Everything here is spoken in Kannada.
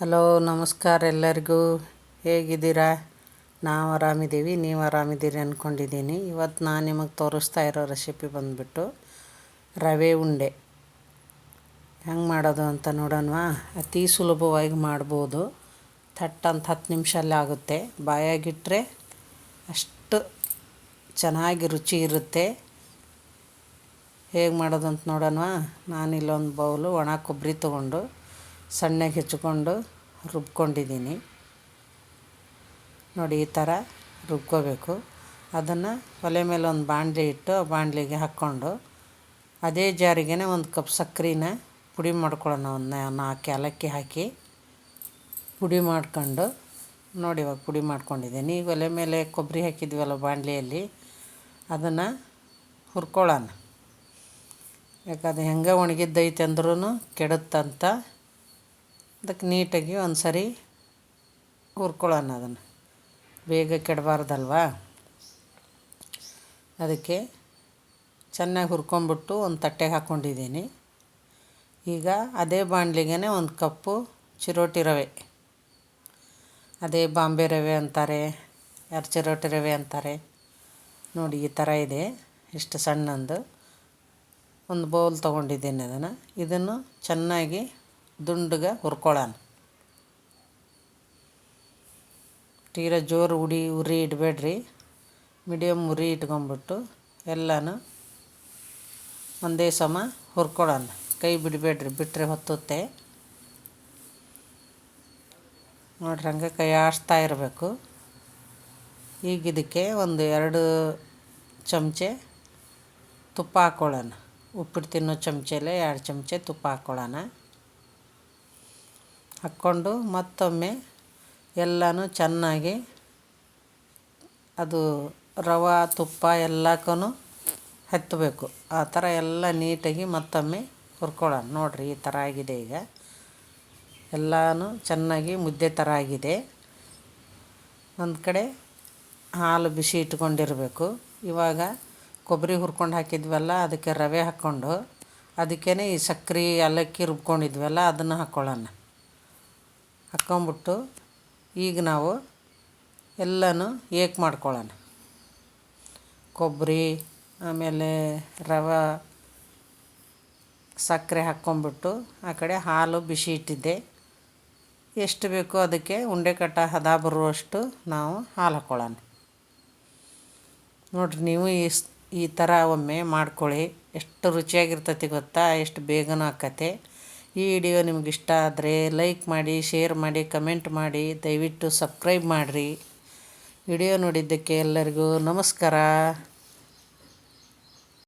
ಹಲೋ, ನಮಸ್ಕಾರ ಎಲ್ಲರಿಗೂ. ಹೇಗಿದ್ದೀರಾ? ನಾವು ಆರಾಮಿದ್ದೀವಿ, ನೀವು ಆರಾಮಿದ್ದೀರಿ ಅಂದ್ಕೊಂಡಿದ್ದೀನಿ ಇವತ್ತು ನಾನು ನಿಮಗೆ ತೋರಿಸ್ತಾ ಇರೋ ರೆಸಿಪಿ ಬಂದುಬಿಟ್ಟು ರವೆ ಉಂಡೆ. ಹೆಂಗೆ ಮಾಡೋದು ಅಂತ ನೋಡೋಣವಾ? ಅತಿ ಸುಲಭವಾಗಿ ಮಾಡ್ಬೋದು. ಥಟ್ ಅಂತ ಹತ್ತು ನಿಮಿಷಲ್ಲೇ ಆಗುತ್ತೆ. ಬಾಯಾಗಿಟ್ಟರೆ ಅಷ್ಟು ಚೆನ್ನಾಗಿ ರುಚಿ ಇರುತ್ತೆ. ಹೇಗೆ ಮಾಡೋದು ಅಂತ ನೋಡೋಣವಾ? ನಾನಿಲ್ಲೊಂದು ಬೌಲು ಒಣ ಕೊಬ್ಬರಿ ತೊಗೊಂಡು ಸಣ್ಣಗೆ ಹೆಚ್ಚಿಕೊಂಡು ರುಬ್ಕೊಂಡಿದ್ದೀನಿ. ನೋಡಿ, ಈ ಥರ ರುಬ್ಕೋಬೇಕು. ಅದನ್ನು ಒಲೆ ಮೇಲೆ ಒಂದು ಬಾಣಲೆ ಇಟ್ಟು ಆ ಬಾಣಲೆಗೆ ಹಾಕ್ಕೊಂಡು ಅದೇ ಜಾರಿಗೆ ಒಂದು ಕಪ್ ಸಕ್ಕರೆನ ಪುಡಿ ಮಾಡ್ಕೊಳ್ಳೋಣ. ಒಂದು ನಾಲ್ಕು ಏಲಕ್ಕಿ ಹಾಕಿ ಪುಡಿ ಮಾಡ್ಕೊಂಡು ನೋಡಿ, ಇವಾಗ ಪುಡಿ ಮಾಡ್ಕೊಂಡಿದ್ದೀನಿ. ಈಗ ಒಲೆ ಮೇಲೆ ಕೊಬ್ಬರಿ ಹಾಕಿದ್ವಲ್ಲ ಬಾಣಲೆಯಲ್ಲಿ, ಅದನ್ನು ಹುರ್ಕೊಳ್ಳೋಣ. ಯಾಕಂದ್ರೆ ಹೆಂಗೆ ಒಣಗಿದ್ದೈತೆ ಅಂದ್ರೂ ಕೆಡುತ್ತಂತ ಅದಕ್ಕೆ ನೀಟಾಗಿ ಒಂದು ಸರಿ ಹುರ್ಕೊಳ್ಳೋಣ ಅದನ್ನು. ಬೇಗ ಕೆಡಬಾರ್ದಲ್ವಾ? ಅದಕ್ಕೆ ಚೆನ್ನಾಗಿ ಹುರ್ಕೊಂಬಿಟ್ಟು ಒಂದು ತಟ್ಟೆಗೆ ಹಾಕ್ಕೊಂಡಿದ್ದೀನಿ. ಈಗ ಅದೇ ಬಾಣಲಿಗೆ ಒಂದು ಕಪ್ಪು ಚಿರೋಟಿ ರವೆ. ಅದೇ ಬಾಂಬೆ ರವೆ ಅಂತಾರೆ, ಯಾರು ಚಿರೋಟಿ ರವೆ ಅಂತಾರೆ. ನೋಡಿ, ಈ ಥರ ಇದೆ, ಇಷ್ಟು ಸಣ್ಣಂದು. ಒಂದು ಬೌಲ್ ತೊಗೊಂಡಿದ್ದೀನಿ ಅದನ್ನು. ಇದನ್ನು ಚೆನ್ನಾಗಿ ದುಂಡಗೆ ಹುರ್ಕೊಳ್ಳೋಣ ತೀರ ಜೋರು ಉಡಿ, ಉರಿ ಇಡಬೇಡ್ರಿ. ಮೀಡಿಯಮ್ ಉರಿ ಇಟ್ಕೊಂಬಿಟ್ಟು ಎಲ್ಲನೂ ಒಂದೇ ಸಮ ಹುರ್ಕೊಳ್ಳೋಣ ಕೈ ಬಿಡಬೇಡ್ರಿ ಬಿಟ್ಟರೆ ಹೊತ್ತುತ್ತೆ. ನೋಡ್ರಿ ಹಂಗೆ ಕೈ ಆಡಿಸ್ತಾ ಇರಬೇಕು. ಈಗ ಇದಕ್ಕೆ ಒಂದು ಎರಡು ಚಮಚೆ ತುಪ್ಪ ಹಾಕ್ಕೊಳ್ಳೋಣ ಉಪ್ಪಿಟ್ಟು ತಿನ್ನೋ ಚಮಚೆಲೆ ಎರಡು ಚಮಚೆ ತುಪ್ಪ ಹಾಕ್ಕೊಳ್ಳೋಣ ಹಾಕ್ಕೊಂಡು ಮತ್ತೊಮ್ಮೆ ಎಲ್ಲನೂ ಚೆನ್ನಾಗಿ ಅದು ರವೆ, ತುಪ್ಪ ಎಲ್ಲಕ್ಕೂ ಹತ್ತಬೇಕು ಆ ಥರ ಎಲ್ಲ ನೀಟಾಗಿ ಮತ್ತೊಮ್ಮೆ ಹುರ್ಕೊಳ್ಳೋಣ. ನೋಡಿರಿ ಈ ಥರ ಆಗಿದೆ ಈಗ. ಎಲ್ಲನೂ ಚೆನ್ನಾಗಿ ಮುದ್ದೆ ಥರ ಆಗಿದೆ. ಒಂದು ಕಡೆ ಹಾಲು ಬಿಸಿ ಇಟ್ಕೊಂಡಿರಬೇಕು. ಇವಾಗ ಕೊಬ್ಬರಿ ಹುರ್ಕೊಂಡು ಹಾಕಿದ್ವಲ್ಲ, ಅದಕ್ಕೆ ರವೆ ಹಾಕ್ಕೊಂಡು ಅದಕ್ಕೇ ಈ ಸಕ್ಕರೆ ಏಲಕ್ಕಿ ರುಬ್ಕೊಂಡಿದ್ವಲ್ಲ, ಅದನ್ನು ಹಾಕ್ಕೊಳ್ಳೋಣ. ಹಾಕ್ಕೊಂಬಿಟ್ಟು ಈಗ ನಾವು ಎಲ್ಲನೂ ಏಕ್ ಮಾಡ್ಕೊಳ್ಳೋಣ? ಕೊಬ್ಬರಿ, ಆಮೇಲೆ ರವೆ, ಸಕ್ಕರೆ ಹಾಕ್ಕೊಂಬಿಟ್ಟು ಆ ಕಡೆ ಹಾಲು ಬಿಸಿ ಇಟ್ಟಿದ್ದೆ. ಎಷ್ಟು ಬೇಕೋ ಅದಕ್ಕೆ ಉಂಡೆ ಕಟ್ಟ ಹದ ಬರುವಷ್ಟು ನಾವು ಹಾಲು ಹಾಕ್ಕೊಳ್ಳೋಣ. ನೋಡಿರಿ, ನೀವು ಈ ಈ ಥರ ಒಮ್ಮೆ ಮಾಡ್ಕೊಳ್ಳಿ. ಎಷ್ಟು ರುಚಿಯಾಗಿರ್ತೈತಿ ಗೊತ್ತಾ? ಎಷ್ಟು ಬೇಗನೂ ಆಕತೆ ಈ ವಿಡಿಯೋ ನಿಮ್ಗೆ ಇಷ್ಟ ಆದರೆ ಲೈಕ್ ಮಾಡಿ, ಶೇರ್ ಮಾಡಿ, ಕಮೆಂಟ್ ಮಾಡಿ, ದಯವಿಟ್ಟು ಸಬ್ಸ್ಕ್ರೈಬ್ ಮಾಡಿರಿ. ವಿಡಿಯೋ ನೋಡಿದ್ದಕ್ಕೆ ಎಲ್ಲರಿಗೂ ನಮಸ್ಕಾರ.